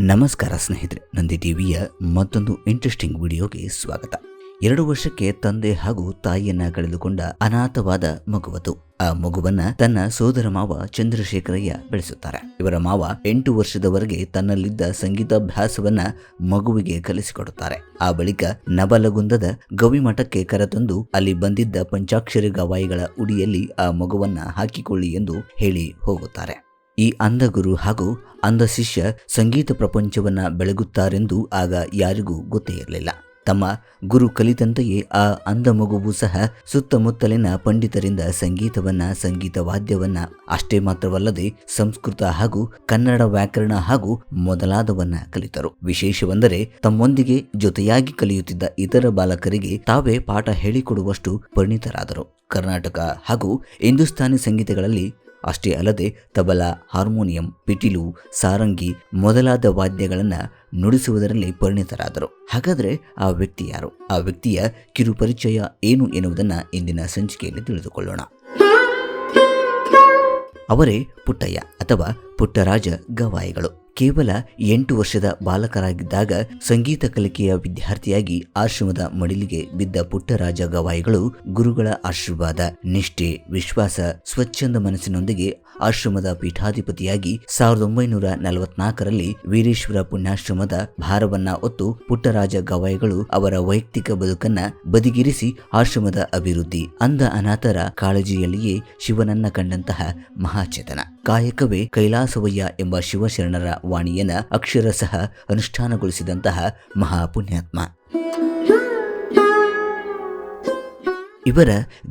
ನಮಸ್ಕಾರ ಸ್ನೇಹಿತರೆ, ನಂದಿ ಟಿವಿಯ ಮತ್ತೊಂದು ಇಂಟ್ರೆಸ್ಟಿಂಗ್ ವಿಡಿಯೋಗೆ ಸ್ವಾಗತ. ಎರಡು ವರ್ಷಕ್ಕೆ ತಂದೆ ಹಾಗೂ ತಾಯಿಯನ್ನ ಕಳೆದುಕೊಂಡ ಅನಾಥವಾದ ಮಗುವದು. ಆ ಮಗುವನ್ನ ತನ್ನ ಸೋದರ ಮಾವ ಚಂದ್ರಶೇಖರಯ್ಯ ಬೆಳೆಸುತ್ತಾರೆ. ಇವರ ಮಾವ ಎಂಟು ವರ್ಷದವರೆಗೆ ತನ್ನಲ್ಲಿದ್ದ ಸಂಗೀತಾಭ್ಯಾಸವನ್ನ ಮಗುವಿಗೆ ಕಲಿಸಿಕೊಡುತ್ತಾರೆ. ಆ ಬಳಿಕ ನಬಲಗುಂದದ ಗವಿಮಠಕ್ಕೆ ಕರೆತಂದು ಅಲ್ಲಿ ಬಂದಿದ್ದ ಪಂಚಾಕ್ಷರಿ ಗವಾಯಿಗಳ ಉಡಿಯಲ್ಲಿ ಆ ಮಗುವನ್ನ ಹಾಕಿಕೊಳ್ಳಿ ಎಂದು ಹೇಳಿ ಹೋಗುತ್ತಾರೆ. ಈ ಅಂಧ ಗುರು ಹಾಗೂ ಅಂಧ ಶಿಷ್ಯ ಸಂಗೀತ ಪ್ರಪಂಚವನ್ನ ಬೆಳಗುತ್ತಾರೆಂದು ಆಗ ಯಾರಿಗೂ ಗೊತ್ತೇ ಇರಲಿಲ್ಲ. ತಮ್ಮ ಗುರು ಕಲಿತಂತೆಯೇ ಆ ಅಂಧ ಮಗುವು ಸಹ ಸುತ್ತಮುತ್ತಲಿನ ಪಂಡಿತರಿಂದ ಸಂಗೀತವನ್ನ, ಸಂಗೀತ ವಾದ್ಯವನ್ನ, ಅಷ್ಟೇ ಮಾತ್ರವಲ್ಲದೆ ಸಂಸ್ಕೃತ ಹಾಗೂ ಕನ್ನಡ ವ್ಯಾಕರಣ ಹಾಗೂ ಮೊದಲಾದವನ್ನ ಕಲಿತರು. ವಿಶೇಷವೆಂದರೆ ತಮ್ಮೊಂದಿಗೆ ಜೊತೆಯಾಗಿ ಕಲಿಯುತ್ತಿದ್ದ ಇತರ ಬಾಲಕರಿಗೆ ತಾವೇ ಪಾಠ ಹೇಳಿಕೊಡುವಷ್ಟು ಪರಿಣಿತರಾದರು. ಕರ್ನಾಟಕ ಹಾಗೂ ಹಿಂದೂಸ್ತಾನಿ ಸಂಗೀತಗಳಲ್ಲಿ ಅಷ್ಟೇ ಅಲ್ಲದೆ ತಬಲ, ಹಾರ್ಮೋನಿಯಂ, ಪಿಟಿಲು, ಸಾರಂಗಿ ಮೊದಲಾದ ವಾದ್ಯಗಳನ್ನು ನುಡಿಸುವುದರಲ್ಲಿ ಪರಿಣಿತರಾದರು. ಹಾಗಾದರೆ ಆ ವ್ಯಕ್ತಿ ಯಾರು? ಆ ವ್ಯಕ್ತಿಯ ಕಿರು ಪರಿಚಯ ಏನು ಎನ್ನುವುದನ್ನು ಇಂದಿನ ಸಂಚಿಕೆಯಲ್ಲಿ ತಿಳಿದುಕೊಳ್ಳೋಣ. ಅವರೇ ಪುಟ್ಟಯ್ಯ ಅಥವಾ ಪುಟ್ಟರಾಜ ಗವಾಯಿಗಳು. ಕೇವಲ ಎಂಟು ವರ್ಷದ ಬಾಲಕರಾಗಿದ್ದಾಗ ಸಂಗೀತ ಕಲಿಕೆಯ ವಿದ್ಯಾರ್ಥಿಯಾಗಿ ಆಶ್ರಮದ ಮಡಿಲಿಗೆ ಬಿದ್ದ ಪುಟ್ಟರಾಜ ಗವಾಯಿಗಳು ಗುರುಗಳ ಆಶೀರ್ವಾದ, ನಿಷ್ಠೆ, ವಿಶ್ವಾಸ, ಸ್ವಚ್ಛಂದ ಮನಸ್ಸಿನೊಂದಿಗೆ ಆಶ್ರಮದ ಪೀಠಾಧಿಪತಿಯಾಗಿ ಸಾವಿರದ ಒಂಬೈನೂರ ನಲವತ್ನಾಲ್ಕರಲ್ಲಿ ವೀರೇಶ್ವರ ಪುಣ್ಯಾಶ್ರಮದ ಭಾರವನ್ನ ಹೊತ್ತು ಪುಟ್ಟರಾಜ ಗವಾಯಿಗಳು ಅವರ ವೈಯಕ್ತಿಕ ಬದುಕನ್ನ ಬದಿಗಿರಿಸಿ ಆಶ್ರಮದ ಅಭಿವೃದ್ಧಿ ಅಂದ ಅನಾಥರ ಕಾಳಜಿಯಲ್ಲಿಯೇ ಶಿವನನ್ನ ಕಂಡಂತಹ ಮಹಾಚೇತನ. ಕಾಯಕವೇ ಕೈಲಾಸವಯ್ಯ ಎಂಬ ಶಿವಶರಣರ ವಾಣಿಯನ್ನ ಅಕ್ಷರಶಃ ಅನುಷ್ಠಾನಗೊಳಿಸಿದಂತಹ ಮಹಾಪುಣ್ಯಾತ್ಮ. ಇವರ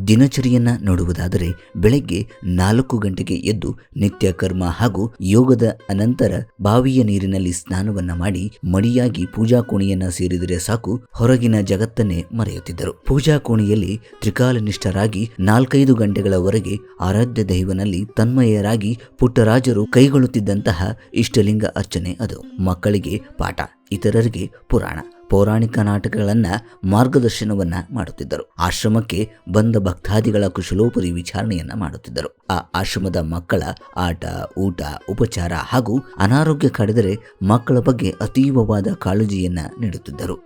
ದಿನಚರಿಯನ್ನ ನೋಡುವುದಾದರೆ ಬೆಳಗ್ಗೆ ನಾಲ್ಕು ಗಂಟೆಗೆ ಎದ್ದು ನಿತ್ಯ ಕರ್ಮ ಹಾಗೂ ಯೋಗದ ಅನಂತರ ಬಾವಿಯ ನೀರಿನಲ್ಲಿ ಸ್ನಾನವನ್ನ ಮಾಡಿ ಮಡಿಯಾಗಿ ಪೂಜಾ ಕೋಣೆಯನ್ನ ಸೇರಿದರೆ ಸಾಕು. ಹೊರಗಿನ ಜಗತ್ತನ್ನೇ ಮರೆಯುತ್ತಿದ್ದರು. ಪೂಜಾ ಕೋಣೆಯಲ್ಲಿ ತ್ರಿಕಾಲನಿಷ್ಠರಾಗಿ ನಾಲ್ಕೈದು ಗಂಟೆಗಳವರೆಗೆ ಆರಾಧ್ಯ ದೈವನಲ್ಲಿ ತನ್ಮಯರಾಗಿ ಪುಟ್ಟರಾಜರು ಕೈಗೊಳ್ಳುತ್ತಿದ್ದಂತಹ ಇಷ್ಟಲಿಂಗ ಅರ್ಚನೆ ಅದು. ಮಕ್ಕಳಿಗೆ ಪಾಠ. ಇತರರಿಗೆ ಪುರಾಣ, ಪೌರಾಣಿಕ ನಾಟಕಗಳನ್ನ ಮಾರ್ಗದರ್ಶನವನ್ನ ಮಾಡುತ್ತಿದ್ದರು. ಆಶ್ರಮಕ್ಕೆ ಬಂದ ಭಕ್ತಾದಿಗಳ ಕುಶಲೋಪರಿ ವಿಚಾರಣೆಯನ್ನ ಮಾಡುತ್ತಿದ್ದರು. ಆ ಆಶ್ರಮದ ಮಕ್ಕಳ ಆಟ, ಊಟ, ಉಪಚಾರ ಹಾಗೂ ಅನಾರೋಗ್ಯ ಕಾಡಿದರೆ ಮಕ್ಕಳ ಬಗ್ಗೆ ಅತೀವವಾದ ಕಾಳಜಿಯನ್ನ ನೀಡುತ್ತಿದ್ದರು.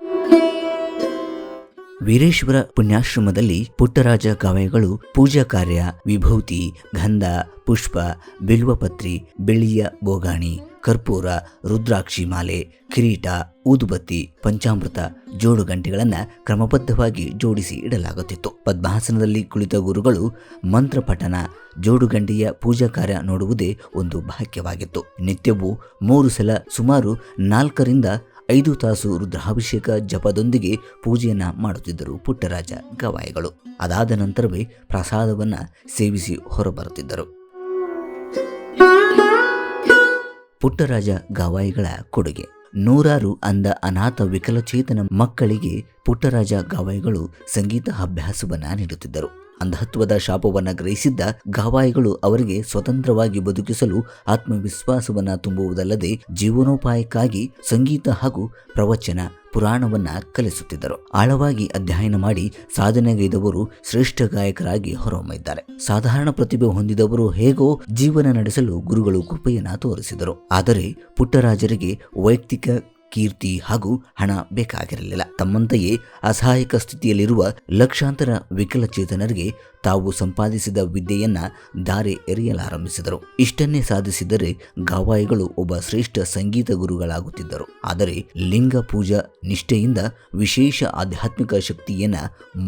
ವೀರೇಶ್ವರ ಪುಣ್ಯಾಶ್ರಮದಲ್ಲಿ ಪುಟ್ಟರಾಜ ಕವಯಗಳು ಪೂಜಾ ಕಾರ್ಯ, ವಿಭೂತಿ, ಗಂಧ, ಪುಷ್ಪ, ಬಿಲ್ವಪತ್ರಿ ಬೆಳ್ಳಿಯ ಬೋಗಾಣಿ ಕರ್ಪೂರ, ರುದ್ರಾಕ್ಷಿ ಮಾಲೆ, ಕಿರೀಟ, ಊದುಬತ್ತಿ, ಪಂಚಾಮೃತ ಜೋಡು ಗಂಟೆಗಳನ್ನು ಕ್ರಮಬದ್ಧವಾಗಿ ಜೋಡಿಸಿ ಇಡಲಾಗುತ್ತಿತ್ತು. ಪದ್ಮಾಸನದಲ್ಲಿ ಕುಳಿತ ಗುರುಗಳು ಮಂತ್ರ ಪಠನ ಜೋಡುಗಂಟೆಯ ಪೂಜಾ ಕಾರ್ಯ ನೋಡುವುದೇ ಒಂದು ಭಾಗ್ಯವಾಗಿತ್ತು. ನಿತ್ಯವೂ ಮೂರು ಸಲ ಸುಮಾರು ನಾಲ್ಕರಿಂದ ಐದು ತಾಸು ರುದ್ರಾಭಿಷೇಕ ಜಪದೊಂದಿಗೆ ಪೂಜೆಯನ್ನ ಮಾಡುತ್ತಿದ್ದರು ಪುಟ್ಟರಾಜ ಗವಾಯಿಗಳು. ಅದಾದ ನಂತರವೇ ಪ್ರಸಾದವನ್ನ ಸೇವಿಸಿ ಹೊರಬರುತ್ತಿದ್ದರು. ಪುಟ್ಟರಾಜ ಗವಾಯಿಗಳ ಕೊಡುಗೆ. ನೂರಾರು ಅಂದ ಅನಾಥ ವಿಕಲಚೇತನ ಮಕ್ಕಳಿಗೆ ಪುಟ್ಟರಾಜ ಗವಾಯಿಗಳು ಸಂಗೀತ ಅಭ್ಯಾಸವನ್ನ ನೀಡುತ್ತಿದ್ದರು. ಅಂಧತ್ವದ ಶಾಪವನ್ನು ಗ್ರಹಿಸಿದ್ದ ಗವಾಯಿಗಳು ಅವರಿಗೆ ಸ್ವತಂತ್ರವಾಗಿ ಬದುಕಿಸಲು ಆತ್ಮವಿಶ್ವಾಸವನ್ನು ತುಂಬುವುದಲ್ಲದೆ ಜೀವನೋಪಾಯಕ್ಕಾಗಿ ಸಂಗೀತ ಹಾಗೂ ಪ್ರವಚನ ಪುರಾಣವನ್ನ ಕಲಿಸುತ್ತಿದ್ದರು. ಆಳವಾಗಿ ಅಧ್ಯಯನ ಮಾಡಿ ಸಾಧನೆಗೈದವರು ಶ್ರೇಷ್ಠ ಗಾಯಕರಾಗಿ ಹೊರಹೊಮ್ಮಿದ್ದಾರೆ. ಸಾಧಾರಣ ಪ್ರತಿಭೆ ಹೊಂದಿದವರು ಹೇಗೋ ಜೀವನ ನಡೆಸಲು ಗುರುಗಳು ಕೃಪೆಯನ್ನ ತೋರಿಸಿದರು. ಆದರೆ ಪುಟ್ಟರಾಜರಿಗೆ ವೈಯಕ್ತಿಕ ಕೀರ್ತಿ ಹಾಗೂ ಹಣ ಬೇಕಾಗಿರಲಿಲ್ಲ. ತಮ್ಮಂತೆಯೇ ಅಸಹಾಯಕ ಸ್ಥಿತಿಯಲ್ಲಿರುವ ಲಕ್ಷಾಂತರ ವಿಕಲಚೇತನರಿಗೆ ತಾವು ಸಂಪಾದಿಸಿದ ವಿದ್ಯೆಯನ್ನ ದಾರಿ ಎರೆಯಲಾರಂಭಿಸಿದರು. ಇಷ್ಟನ್ನೇ ಸಾಧಿಸಿದರೆ ಗವಾಯಿಗಳು ಒಬ್ಬ ಶ್ರೇಷ್ಠ ಸಂಗೀತ ಗುರುಗಳಾಗುತ್ತಿದ್ದರು. ಆದರೆ ಲಿಂಗ ಪೂಜಾ ನಿಷ್ಠೆಯಿಂದ ವಿಶೇಷ ಆಧ್ಯಾತ್ಮಿಕ ಶಕ್ತಿಯನ್ನ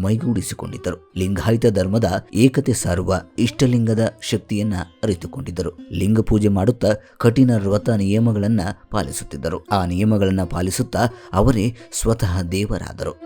ಮೈಗೂಡಿಸಿಕೊಂಡಿದ್ದರು. ಲಿಂಗಾಯತ ಧರ್ಮದ ಏಕತೆ ಸಾರುವ ಇಷ್ಟಲಿಂಗದ ಶಕ್ತಿಯನ್ನ ಅರಿತುಕೊಂಡಿದ್ದರು. ಲಿಂಗ ಪೂಜೆ ಮಾಡುತ್ತಾ ಕಠಿಣ ವ್ರತ ನಿಯಮಗಳನ್ನ ಪಾಲಿಸುತ್ತಿದ್ದರು. ಆ ನಿಯಮಗಳನ್ನು ಪಾಲಿಸುತ್ತಾ ಅವರೇ ಸ್ವತಃ ದೇವರಾದರು.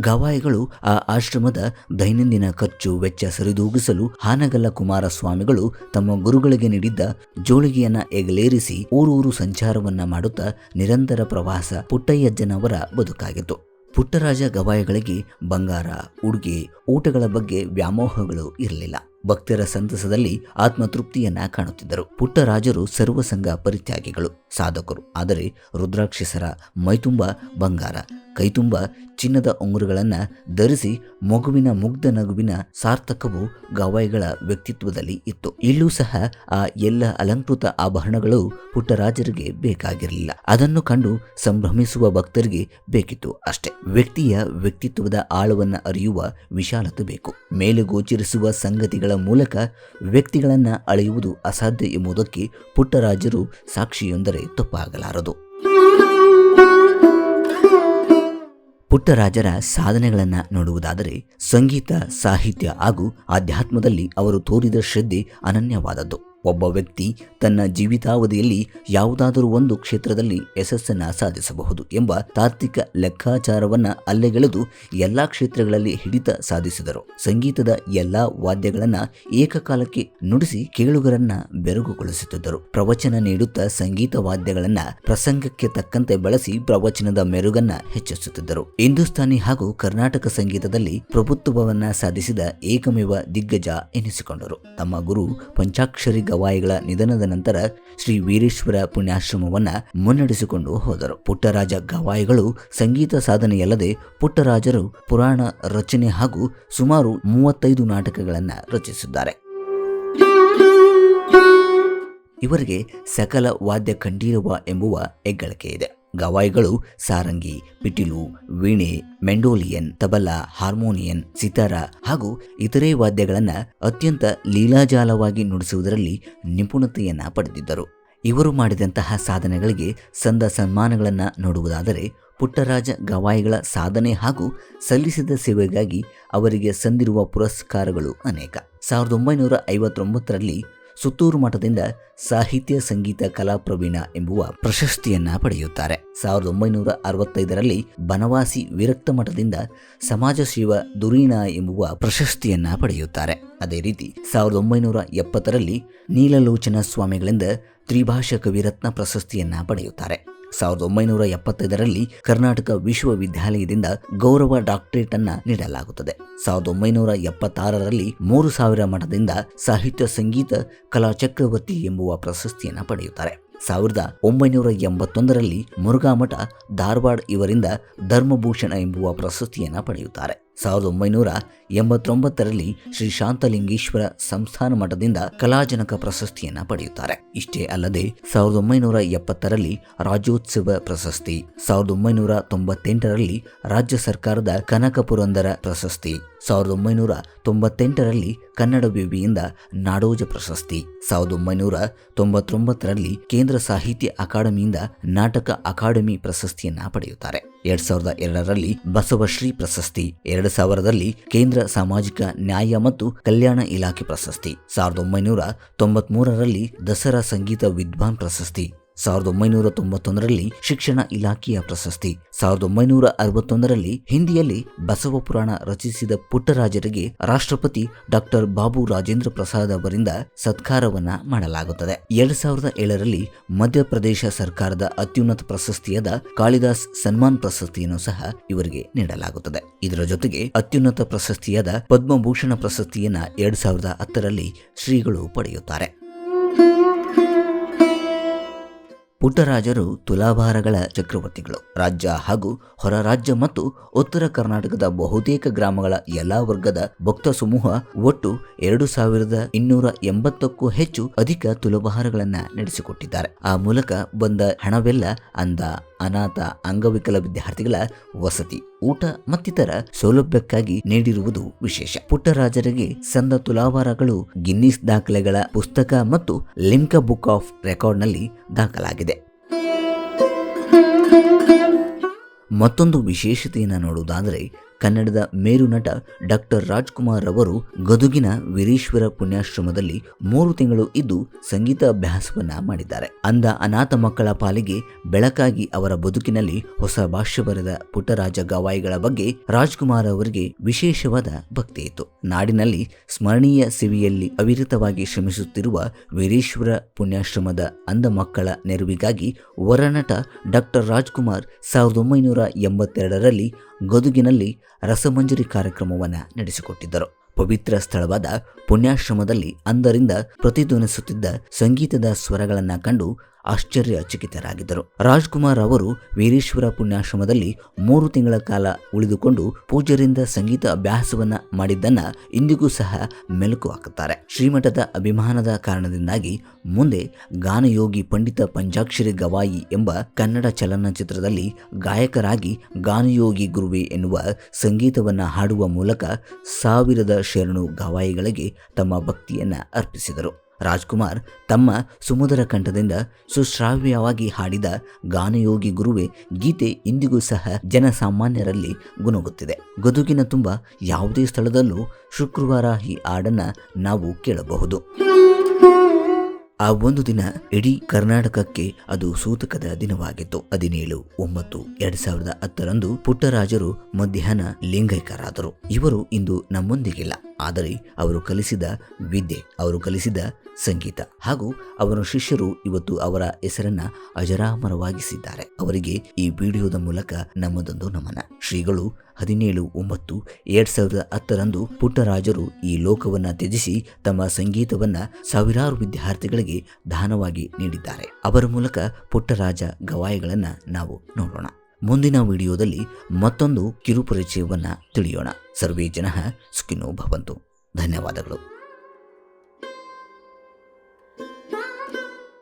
ಗವಾಯಿಗಳು ಆ ಆಶ್ರಮದ ದೈನಂದಿನ ಖರ್ಚು, ವೆಚ್ಚ ಸರಿದೂಗಿಸಲು ಹಾನಗಲ್ಲ ಕುಮಾರಸ್ವಾಮಿಗಳು ತಮ್ಮ ಗುರುಗಳಿಗೆ ನೀಡಿದ್ದ ಜೋಳಿಗೆಯನ್ನ ಎಗಲೇರಿಸಿ ಊರೂರು ಸಂಚಾರವನ್ನ ಮಾಡುತ್ತಾ ನಿರಂತರ ಪ್ರವಾಸ ಪುಟ್ಟಯ್ಯಜ್ಜನವರ ಬದುಕಾಗಿತ್ತು. ಪುಟ್ಟರಾಜ ಗವಾಯಿಗಳಿಗೆ ಬಂಗಾರ, ಉಡುಗೆ, ಊಟಗಳ ಬಗ್ಗೆ ವ್ಯಾಮೋಹಗಳು ಇರಲಿಲ್ಲ. ಭಕ್ತರ ಸಂತಸದಲ್ಲಿ ಆತ್ಮತೃಪ್ತಿಯನ್ನ ಕಾಣುತ್ತಿದ್ದರು. ಪುಟ್ಟರಾಜರು ಸರ್ವಸಂಗ ಪರಿತ್ಯಾಗಿಗಳು, ಸಾಧಕರು. ಆದರೆ ರುದ್ರಾಕ್ಷಸರ ಮೈತುಂಬ ಬಂಗಾರ. ಕೈತುಂಬ ಚಿನ್ನದ ಉಂಗುರಗಳನ್ನು ಧರಿಸಿ ಮಗುವಿನ ಮುಗ್ಧ ನಗುವಿನ ಸಾರ್ಥಕವು ಗವಾಯಿಗಳ ವ್ಯಕ್ತಿತ್ವದಲ್ಲಿ ಇತ್ತು. ಇಲ್ಲೂ ಸಹ ಆ ಎಲ್ಲ ಅಲಂಕೃತ ಆಭರಣಗಳು ಪುಟ್ಟರಾಜರಿಗೆ ಬೇಕಾಗಿರಲಿಲ್ಲ. ಅದನ್ನು ಕಂಡು ಸಂಭ್ರಮಿಸುವ ಭಕ್ತರಿಗೆ ಬೇಕಿತ್ತು ಅಷ್ಟೇ. ವ್ಯಕ್ತಿಯ ವ್ಯಕ್ತಿತ್ವದ ಆಳವನ್ನು ಅರಿಯುವ ವಿಶಾಲತೆ ಬೇಕು. ಮೇಲೆ ಗೋಚರಿಸುವ ಸಂಗತಿಗಳ ಮೂಲಕ ವ್ಯಕ್ತಿಗಳನ್ನ ಅಳೆಯುವುದು ಅಸಾಧ್ಯ ಎಂಬುದಕ್ಕೆ ಪುಟ್ಟರಾಜರು ಸಾಕ್ಷಿಯೊಂದರೆ ತಪ್ಪಾಗಲಾರದು. ಪುಟ್ಟರಾಜರ ಸಾಧನೆಗಳನ್ನು ನೋಡುವುದಾದರೆ ಸಂಗೀತ ಸಾಹಿತ್ಯ ಹಾಗೂ ಆಧ್ಯಾತ್ಮದಲ್ಲಿ ಅವರು ತೋರಿದ ಶ್ರದ್ಧೆ ಅನನ್ಯವಾದದ್ದು. ಒಬ್ಬ ವ್ಯಕ್ತಿ ತನ್ನ ಜೀವಿತಾವಧಿಯಲ್ಲಿ ಯಾವುದಾದರೂ ಒಂದು ಕ್ಷೇತ್ರದಲ್ಲಿ ಯಶಸ್ಸನ್ನು ಸಾಧಿಸಬಹುದು ಎಂಬ ತಾತ್ವಿಕ ಲೆಕ್ಕಾಚಾರವನ್ನು ಅಲ್ಲೆಗೆಳೆದು ಎಲ್ಲಾ ಕ್ಷೇತ್ರಗಳಲ್ಲಿ ಹಿಡಿತ ಸಾಧಿಸಿದರು. ಸಂಗೀತದ ಎಲ್ಲಾ ವಾದ್ಯಗಳನ್ನು ಏಕಕಾಲಕ್ಕೆ ನುಡಿಸಿ ಕೇಳುಗರನ್ನ ಬೆರಗುಗೊಳಿಸುತ್ತಿದ್ದರು. ಪ್ರವಚನ ನೀಡುತ್ತಾ ಸಂಗೀತ ವಾದ್ಯಗಳನ್ನು ಪ್ರಸಂಗಕ್ಕೆ ತಕ್ಕಂತೆ ಬಳಸಿ ಪ್ರವಚನದ ಮೆರುಗನ್ನ ಹೆಚ್ಚಿಸುತ್ತಿದ್ದರು. ಹಿಂದೂಸ್ತಾನಿ ಹಾಗೂ ಕರ್ನಾಟಕ ಸಂಗೀತದಲ್ಲಿ ಪ್ರಭುತ್ವವನ್ನ ಸಾಧಿಸಿದ ಏಕಮೇವ ದಿಗ್ಗಜ ಎನಿಸಿಕೊಂಡರು. ತಮ್ಮ ಗುರು ಪಂಚಾಕ್ಷರಿ ಗವಾಯಿಗಳ ನಿಧನದ ನಂತರ ಶ್ರೀ ವೀರೇಶ್ವರ ಪುಣ್ಯಾಶ್ರಮವನ್ನು ಮುನ್ನಡೆಸಿಕೊಂಡು ಹೋದರು. ಪುಟ್ಟರಾಜ ಗವಾಯಿಗಳು ಸಂಗೀತ ಸಾಧನೆಯಲ್ಲದೆ ಪುಟ್ಟರಾಜರು ಪುರಾಣ ರಚನೆ ಹಾಗೂ ಸುಮಾರು ಮೂವತ್ತೈದು ನಾಟಕಗಳನ್ನು ರಚಿಸಿದ್ದಾರೆ. ಇವರಿಗೆ ಸಕಲ ವಾದ್ಯ ಕಂಠೀರವ ಎಂಬುವ ಹೆಗ್ಗಳಿಕೆ ಇದೆ. ಗವಾಯಿಗಳು, ಸಾರಂಗಿ, ಪಿಟೀಲು, ವೀಣೆ, ಮೆಂಡೋಲಿಯನ್, ತಬಲ, ಹಾರ್ಮೋನಿಯನ್, ಸಿತಾರ ಹಾಗೂ ಇತರೆ ವಾದ್ಯಗಳನ್ನು ಅತ್ಯಂತ ಲೀಲಾಜಾಲವಾಗಿ ನುಡಿಸುವುದರಲ್ಲಿ ನಿಪುಣತೆಯನ್ನು ಪಡೆದಿದ್ದರು. ಇವರು ಮಾಡಿದಂತಹ ಸಾಧನೆಗಳಿಗೆ ಸಂದ ಸನ್ಮಾನಗಳನ್ನು ನೋಡುವುದಾದರೆ ಪುಟ್ಟರಾಜ ಗವಾಯಿಗಳ ಸಾಧನೆ ಹಾಗೂ ಸಲ್ಲಿಸಿದ ಸೇವೆಗಾಗಿ ಅವರಿಗೆ ಸಂದಿರುವ ಪುರಸ್ಕಾರಗಳು ಅನೇಕ. ಸಾವಿರದ ಒಂಬೈನೂರ ಐವತ್ತೊಂಬತ್ತರಲ್ಲಿ ಸುತ್ತೂರು ಮಠದಿಂದ ಸಾಹಿತ್ಯ, ಸಂಗೀತ, ಕಲಾ ಪ್ರವೀಣ ಎಂಬುವ ಪ್ರಶಸ್ತಿಯನ್ನ ಪಡೆಯುತ್ತಾರೆ. ಸಾವಿರದ ಒಂಬೈನೂರ ಅರವತ್ತೈದರಲ್ಲಿ ಬನವಾಸಿ ವಿರಕ್ತ ಮಠದಿಂದ ಸಮಾಜ ಸೇವ ದುರೀಣ ಎಂಬುವ ಪ್ರಶಸ್ತಿಯನ್ನ ಪಡೆಯುತ್ತಾರೆ. ಅದೇ ರೀತಿ ಸಾವಿರದ ಒಂಬೈನೂರ ಎಪ್ಪತ್ತರಲ್ಲಿ ನೀಲಲೋಚನ ಸ್ವಾಮಿಗಳಿಂದ ತ್ರಿಭಾಷಾ ಕವಿರತ್ನ ಪ್ರಶಸ್ತಿಯನ್ನ ಪಡೆಯುತ್ತಾರೆ. ಸಾವಿರದ ಒಂಬೈನೂರ ಎಪ್ಪತ್ತೈದರಲ್ಲಿ ಕರ್ನಾಟಕ ವಿಶ್ವವಿದ್ಯಾಲಯದಿಂದ ಗೌರವ ಡಾಕ್ಟರೇಟ್ ಅನ್ನ ನೀಡಲಾಗುತ್ತದೆ. ಸಾವಿರದ ಒಂಬೈನೂರ ಎಪ್ಪತ್ತಾರರಲ್ಲಿ ಮೂರು ಸಾವಿರ ಮಠದಿಂದ ಸಾಹಿತ್ಯ, ಸಂಗೀತ, ಕಲಾ ಚಕ್ರವರ್ತಿ ಎಂಬುವ ಪ್ರಶಸ್ತಿಯನ್ನು ಪಡೆಯುತ್ತಾರೆ. ಸಾವಿರದ ಒಂಬೈನೂರ ಎಂಬತ್ತೊಂದರಲ್ಲಿ ಮುರುಘಾಮಠ, ಧಾರವಾಡ ಇವರಿಂದ ಧರ್ಮಭೂಷಣ ಎಂಬುವ ಪ್ರಶಸ್ತಿಯನ್ನು ಪಡೆಯುತ್ತಾರೆ. ಸಾವಿರದ ಒಂಬೈನೂರ ಎಂಬತ್ತೊಂಬತ್ತರಲ್ಲಿ ಶ್ರೀ ಶಾಂತಲಿಂಗೇಶ್ವರ ಸಂಸ್ಥಾನ ಮಠದಿಂದ ಕಲಾಜನಕ ಪ್ರಶಸ್ತಿಯನ್ನು ಪಡೆಯುತ್ತಾರೆ. ಇಷ್ಟೇ ಅಲ್ಲದೆ, ಸಾವಿರದ ಒಂಬೈನೂರ ಎಪ್ಪತ್ತರಲ್ಲಿ ರಾಜ್ಯೋತ್ಸವ ಪ್ರಶಸ್ತಿ, ಸಾವಿರದ ಒಂಬೈನೂರ ತೊಂಬತ್ತೆಂಟರಲ್ಲಿ ರಾಜ್ಯ ಸರ್ಕಾರದ ಕನಕಪುರಂದರ ಪ್ರಶಸ್ತಿ ಸಾವಿರದ ಒಂಬೈನೂರ ತೊಂಬತ್ತೆಂಟರಲ್ಲಿ ಕನ್ನಡ ವಿವಿಯಿಂದ ನಾಡೋಜ ಪ್ರಶಸ್ತಿ. ಸಾವಿರದ ಒಂಬೈನೂರ ತೊಂಬತ್ತೊಂಬತ್ತರಲ್ಲಿ ಕೇಂದ್ರ ಸಾಹಿತ್ಯ ಅಕಾಡೆಮಿಯಿಂದ ನಾಟಕ ಅಕಾಡೆಮಿ ಪ್ರಶಸ್ತಿಯನ್ನ ಪಡೆಯುತ್ತಾರೆ. ಎರಡ್ ಸಾವಿರದ ಎರಡರಲ್ಲಿ ಬಸವಶ್ರೀ ಪ್ರಶಸ್ತಿ. ಎರಡು ಸಾವಿರದಲ್ಲಿ ಕೇಂದ್ರ ಸಾಮಾಜಿಕ ನ್ಯಾಯ ಮತ್ತು ಕಲ್ಯಾಣ ಇಲಾಖೆ ಪ್ರಶಸ್ತಿ. ಸಾವಿರದ ಒಂಬೈನೂರ ತೊಂಬತ್ಮೂರರಲ್ಲಿ ದಸರಾ ಸಂಗೀತ ವಿದ್ವಾನ್ ಪ್ರಶಸ್ತಿ. ಸಾವಿರದ ಒಂಬೈನೂರ ತೊಂಬತ್ತೊಂದರಲ್ಲಿ ಶಿಕ್ಷಣ ಇಲಾಖೆಯ ಪ್ರಶಸ್ತಿ. ಸಾವಿರದ ಒಂಬೈನೂರ ಅರವತ್ತೊಂದರಲ್ಲಿ ಹಿಂದಿಯಲ್ಲಿ ಬಸವ ಪುರಾಣ ರಚಿಸಿದ ಪುಟ್ಟರಾಜರಿಗೆ ರಾಷ್ಟ್ರಪತಿ ಡಾಕ್ಟರ್ ಬಾಬು ರಾಜೇಂದ್ರ ಪ್ರಸಾದ್ ಅವರಿಂದ ಸತ್ಕಾರವನ್ನ ಮಾಡಲಾಗುತ್ತದೆ. ಎರಡ್ ಸಾವಿರದ ಏಳರಲ್ಲಿ ಮಧ್ಯಪ್ರದೇಶ ಸರ್ಕಾರದ ಅತ್ಯುನ್ನತ ಪ್ರಶಸ್ತಿಯಾದ ಕಾಳಿದಾಸ್ ಸನ್ಮಾನ್ ಪ್ರಶಸ್ತಿಯನ್ನು ಸಹ ಇವರಿಗೆ ನೀಡಲಾಗುತ್ತದೆ. ಇದರ ಜೊತೆಗೆ ಅತ್ಯುನ್ನತ ಪ್ರಶಸ್ತಿಯಾದ ಪದ್ಮಭೂಷಣ ಪ್ರಶಸ್ತಿಯನ್ನ ಎರಡ್ ಸಾವಿರದ ಹತ್ತರಲ್ಲಿ ಶ್ರೀಗಳು ಪಡೆಯುತ್ತಾರೆ. ಪುಟ್ಟರಾಜರು ತುಲಾಭಾರಗಳ ಚಕ್ರವರ್ತಿಗಳು. ರಾಜ್ಯ ಹಾಗೂ ಹೊರ ರಾಜ್ಯ ಮತ್ತು ಉತ್ತರ ಕರ್ನಾಟಕದ ಬಹುತೇಕ ಗ್ರಾಮಗಳ ಎಲ್ಲಾ ವರ್ಗದ ಭಕ್ತ ಸಮೂಹ ಒಟ್ಟು ಎರಡು ಸಾವಿರದ ಇನ್ನೂರ ಎಂಬತ್ತಕ್ಕೂ ಹೆಚ್ಚು ಅಧಿಕ ತುಲಾಭಾರಗಳನ್ನ ನಡೆಸಿಕೊಟ್ಟಿದ್ದಾರೆ. ಆ ಮೂಲಕ ಬಂದ ಹಣವೆಲ್ಲ ಅಂದ ಅನಾಥ ಅಂಗವಿಕಲ ವಿದ್ಯಾರ್ಥಿಗಳ ವಸತಿ, ಊಟ ಮತ್ತಿತರ ಸೌಲಭ್ಯಕ್ಕಾಗಿ ನೀಡಿರುವುದು ವಿಶೇಷ. ಪುಟ್ಟರಾಜರಿಗೆ ಸಂದ ತುಲಾವಾರಗಳು, ಗಿನ್ನಿಸ್ ದಾಖಲೆಗಳ ಪುಸ್ತಕ ಮತ್ತು ಲಿಂಕ ಬುಕ್ ಆಫ್ ರೆಕಾರ್ಡ್ನಲ್ಲಿ ದಾಖಲಾಗಿದೆ. ಮತ್ತೊಂದು ವಿಶೇಷತೆಯನ್ನು ನೋಡುವುದಾದರೆ ಕನ್ನಡದ ಮೇರು ನಟ ಡಾಕ್ಟರ್ ರಾಜ್ಕುಮಾರ್ ಅವರು ಗದುಗಿನ ವೀರೇಶ್ವರ ಪುಣ್ಯಾಶ್ರಮದಲ್ಲಿ ಮೂರು ತಿಂಗಳು ಇದ್ದು ಸಂಗೀತ ಅಭ್ಯಾಸವನ್ನ ಮಾಡಿದ್ದಾರೆ. ಅಂದ ಅನಾಥ ಮಕ್ಕಳ ಪಾಲಿಗೆ ಬೆಳಕಾಗಿ ಅವರ ಬದುಕಿನಲ್ಲಿ ಹೊಸ ಭಾಷ್ಯ ಬರೆದ ಪುಟ್ಟರಾಜ ಗವಾಯಿಗಳ ಬಗ್ಗೆ ರಾಜ್ಕುಮಾರ್ ಅವರಿಗೆ ವಿಶೇಷವಾದ ಭಕ್ತಿ ಇತ್ತು. ನಾಡಿನಲ್ಲಿ ಸ್ಮರಣೀಯ ಸೇವೆಯಲ್ಲಿ ಅವಿರತವಾಗಿ ಶ್ರಮಿಸುತ್ತಿರುವ ವೀರೇಶ್ವರ ಪುಣ್ಯಾಶ್ರಮದ ಅಂಧ ಮಕ್ಕಳ ನೆರವಿಗಾಗಿ ವರನಟ ಡಾಕ್ಟರ್ ರಾಜ್ಕುಮಾರ್ ಸಾವಿರದ ಒಂಬೈನೂರ ಎಂಬತ್ತೆರಡರಲ್ಲಿ ಗದುಗಿನಲ್ಲಿ ರಸಮಂಜರಿ ಕಾರ್ಯಕ್ರಮವನ್ನು ನಡೆಸಿಕೊಟ್ಟಿದ್ದರು. ಪವಿತ್ರ ಸ್ಥಳವಾದ ಪುಣ್ಯಾಶ್ರಮದಲ್ಲಿ ಅಂದರಿಂದ ಪ್ರತಿಧ್ವನಿಸುತ್ತಿದ್ದ ಸಂಗೀತದ ಸ್ವರಗಳನ್ನು ಕಂಡು ಆಶ್ಚರ್ಯಚಕಿತರಾಗಿದ್ದರು. ರಾಜ್ಕುಮಾರ್ ಅವರು ವೀರೇಶ್ವರ ಪುಣ್ಯಾಶ್ರಮದಲ್ಲಿ ಮೂರು ತಿಂಗಳ ಕಾಲ ಉಳಿದುಕೊಂಡು ಪೂಜ್ಯರಿಂದ ಸಂಗೀತ ಅಭ್ಯಾಸವನ್ನ ಮಾಡಿದ್ದನ್ನ ಇಂದಿಗೂ ಸಹ ಮೆಲುಕು ಹಾಕುತ್ತಾರೆ. ಶ್ರೀಮಠದ ಅಭಿಮಾನದ ಕಾರಣದಿಂದಾಗಿ ಮುಂದೆ ಗಾನಯೋಗಿ ಪಂಡಿತ ಪಂಚಾಕ್ಷರಿ ಗವಾಯಿ ಎಂಬ ಕನ್ನಡ ಚಲನಚಿತ್ರದಲ್ಲಿ ಗಾಯಕರಾಗಿ ಗಾನಯೋಗಿ ಗುರುವೆ ಎನ್ನುವ ಸಂಗೀತವನ್ನ ಹಾಡುವ ಮೂಲಕ ಸಾವಿರದ ಶರಣು ಗವಾಯಿಗಳಿಗೆ ತಮ್ಮ ಭಕ್ತಿಯನ್ನ ಅರ್ಪಿಸಿದರು. ರಾಜ್ಕುಮಾರ್ ತಮ್ಮ ಸುಮಧುರ ಕಂಠದಿಂದ ಸುಶ್ರಾವ್ಯವಾಗಿ ಹಾಡಿದ ಗಾನಯೋಗಿ ಗುರುವೆ, ಗೀತೆ ಇಂದಿಗೂ ಸಹ ಜನಸಾಮಾನ್ಯರಲ್ಲಿ ಗುಣಗುತ್ತಿದೆ. ಗದುಗಿನ ತುಂಬ ಯಾವುದೇ ಸ್ಥಳದಲ್ಲೂ ಶುಕ್ರವಾರ ಈ ಹಾಡನ್ನು ನಾವು ಕೇಳಬಹುದು. ಆ ಒಂದು ದಿನ ಇಡೀ ಕರ್ನಾಟಕಕ್ಕೆ ಅದು ಸೂತಕದ ದಿನವಾಗಿತ್ತು. ಹದಿನೇಳು, ಒಂಬತ್ತು, ಎರಡ್ ಸಾವಿರದ ಹತ್ತರಂದು ಪುಟ್ಟರಾಜರು ಮಧ್ಯಾಹ್ನ ಲಿಂಗೈಕರಾದರು. ಇವರು ಇಂದು ನಮ್ಮೊಂದಿಗಿಲ್ಲ. ಆದರೆ ಅವರು ಕಲಿಸಿದ ವಿದ್ಯೆ, ಅವರು ಕಲಿಸಿದ ಸಂಗೀತ ಹಾಗೂ ಅವರ ಶಿಷ್ಯರು ಇವತ್ತು ಅವರ ಹೆಸರನ್ನ ಅಜರಾಮರವಾಗಿಸಿದ್ದಾರೆ. ಅವರಿಗೆ ಈ ವಿಡಿಯೋದ ಮೂಲಕ ನಮ್ಮದೊಂದು ನಮನ. ಶ್ರೀಗಳು ಹದಿನೇಳು, ಒಂಬತ್ತು, ಎರಡ್ ಸಾವಿರದ ಹತ್ತರಂದು ಪುಟ್ಟರಾಜರು ಈ ಲೋಕವನ್ನ ತ್ಯಜಿಸಿ ತಮ್ಮ ಸಂಗೀತವನ್ನ ಸಾವಿರಾರು ವಿದ್ಯಾರ್ಥಿಗಳಿಗೆ ದಾನವಾಗಿ ನೀಡಿದ್ದಾರೆ. ಅವರ ಮೂಲಕ ಪುಟ್ಟರಾಜ ಗವಾಯಿಗಳನ್ನ ನಾವು ನೋಡೋಣ. ಮುಂದಿನ ವಿಡಿಯೋದಲ್ಲಿ ಮತ್ತೊಂದು ಕಿರುಪರಿಚಯವನ್ನು ತಿಳಿಯೋಣ. ಸರ್ವೇ ಜನ ಸುಖಿನೋ ಭವಂತು. ಧನ್ಯವಾದಗಳು.